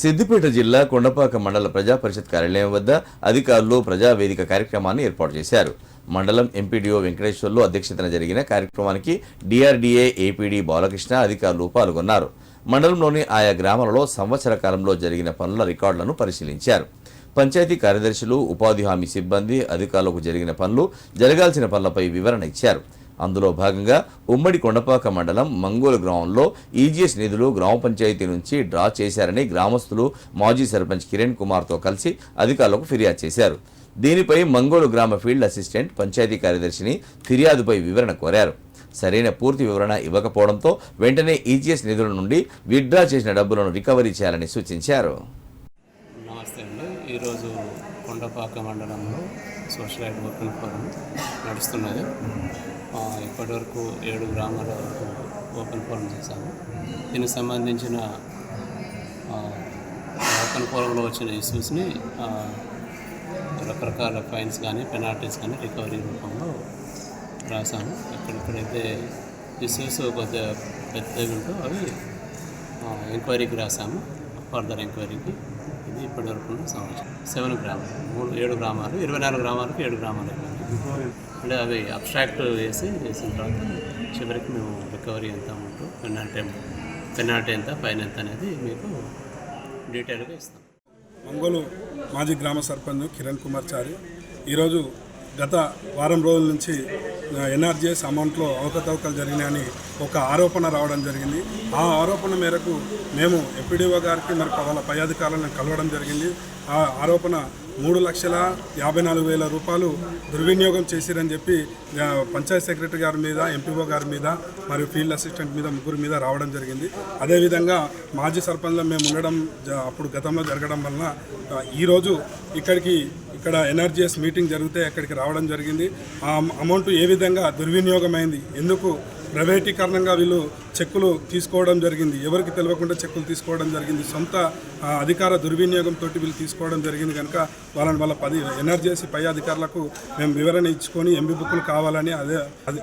సిద్దిపేట జిల్లా కొండపాక మండల ప్రజా పరిషత్ కార్యాలయం వద్ద అధికారులు ప్రజావేదిక కార్యక్రమాన్ని ఏర్పాటు చేశారు. మండలం ఎంపీడీఓ వెంకటేశ్వర్లు అధ్యక్షతన జరిగిన కార్యక్రమానికి డిఆర్డీఏ ఏపీడీ బాలకృష్ణ అధికారులు పాల్గొన్నారు. మండలంలోని ఆయా గ్రామాలలో సంవత్సర కాలంలో జరిగిన పనుల రికార్డులను పరిశీలించారు. పంచాయతీ కార్యదర్శులు ఉపాధి హామీ సిబ్బంది అధికారులకు జరిగిన పనులు జరగాల్సిన పనులపై వివరణ ఇచ్చారు. అందులో భాగంగా ఉమ్మడి కొండపాక మండలం మంగోలు గ్రామంలో ఈజీఎస్ నిధులు గ్రామ పంచాయతీ నుంచి డ్రా చేశారని గ్రామస్తులు మాజీ సర్పంచ్ కిరణ్ కుమార్తో కలిసి అధికారులకు ఫిర్యాదు చేశారు. దీనిపై మంగోలు గ్రామ ఫీల్డ్ అసిస్టెంట్ పంచాయతీ కార్యదర్శిని ఫిర్యాదుపై వివరణ కోరారు. సరైన పూర్తి వివరణ ఇవ్వకపోవడంతో వెంటనే ఈజీఎస్ నిధుల నుండి విత్డ్రా చేసిన డబ్బులను రికవరీ చేయాలని సూచించారు. నమస్తే అండి. ఈరోజు కొండపాక మండలంలో సోషల్ యాడ్ ఓపెన్ ఫోరం నడుస్తున్నది. ఇప్పటివరకు ఏడు గ్రామాల వరకు ఓపెన్ ఫోరం చేశాము. దీనికి సంబంధించిన ఓపెన్ ఫోరంలో వచ్చిన ఇష్యూస్ని రకరకాల ఫైన్స్ కానీ పెనాల్టీస్ కానీ రికవరీ రూపంలో రాసాము ఎక్కడెక్కడైతే ఇష్యూస్ కొద్దిగా పెద్దవి ఉంటో అవి ఎంక్వైరీకి రాసాము ఫర్దర్ ఎంక్వైరీకి. ఇది ఇప్పటివరకు సంవత్సరం. సెవెన్ గ్రామాలు మూడు ఏడు గ్రామాలు ఇరవై నాలుగు గ్రామాలకు ఏడు గ్రామాలు అయిపోయింది. అంటే అవి అబ్స్ట్రాక్ట్ వేసి వేసిన తర్వాత చివరికి మేము రికవరీ ఎంత అమౌంట్ పెనాల్టీ పెనాల్టీ ఎంత ఫైన్ ఎంత అనేది మీకు డీటెయిల్గా ఇస్తాం. మంగోలు మాజీ గ్రామ సర్పంచ్ కిరణ్ కుమార్ చారి ఈరోజు గత వారం రోజుల నుంచి ఎన్ఆర్జీఎస్ అమౌంట్లో అవకతవకలు జరిగినాయని ఒక ఆరోపణ రావడం జరిగింది. ఆ ఆరోపణ మేరకు మేము ఎపిడిఓ గారికి మరి వాళ్ళ పై అధికారులను కలవడం జరిగింది. ఆ ఆరోపణ మూడు లక్షల యాభై నాలుగు వేల రూపాయలు దుర్వినియోగం చేసిరని చెప్పి పంచాయత్ సెక్రటరీ గారి మీద ఎంపీఓ గారి మీద మరియు ఫీల్డ్ అసిస్టెంట్ మీద ముగ్గురు మీద రావడం జరిగింది. అదేవిధంగా మాజీ సర్పంచ్లో మేము ఉండడం జ- అప్పుడు గతంలో జరగడం వలన ఈరోజు ఇక్కడికి ఇక్కడ ఎన్ఆర్జీఎస్ మీటింగ్ జరిగితే అక్కడికి రావడం జరిగింది. ఆ అమౌంట్ ఏ విధంగా దుర్వినియోగమైంది? ఎందుకు ప్రైవేటీకరణంగా వీళ్ళు చెక్కులు తీసుకోవడం జరిగింది? ఎవరికి తెలియకుండా చెక్కులు తీసుకోవడం జరిగింది? సొంత ఆ, అధికార దుర్వినియోగంతో వీళ్ళు తీసుకోవడం జరిగింది కనుక వాళ్ళని వాళ్ళ పది ఎన్ఆర్జీఎస్ పై అధికారులకు మేము వివరణ ఇచ్చుకొని ఎంబీ బుక్కులు కావాలని అదే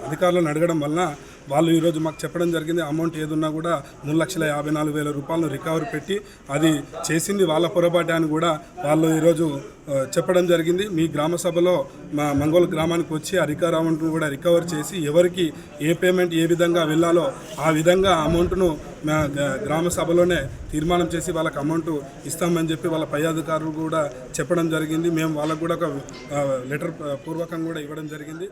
అధికారులను అడగడం వలన వాళ్ళు ఈరోజు మాకు చెప్పడం జరిగింది అమౌంట్ ఏదున్నా కూడా మూడు లక్షల యాభై నాలుగు వేల రూపాయలను రికవర్ పెట్టి అది చేసింది వాళ్ళ పొరపాటు అని కూడా వాళ్ళు ఈరోజు చెప్పడం జరిగింది. మీ గ్రామ సభలో మా మంగోలు గ్రామానికి వచ్చి ఆ రికవర్ అమౌంట్ను కూడా రికవర్ చేసి ఎవరికి ఏ పేమెంట్ ఏ విధంగా వెళ్ళాలో ఆ విధంగా అమౌంట్ను మా గ్రామ సభలోనే తీర్మానం చేసి వాళ్ళకి అమౌంట్ ఇస్తామని చెప్పి వాళ్ళ పై అధికారులు కూడా చెప్పడం జరిగింది. మేము వాళ్ళకు కూడా ఒక లెటర్ పూర్వకంగా కూడా ఇవ్వడం జరిగింది.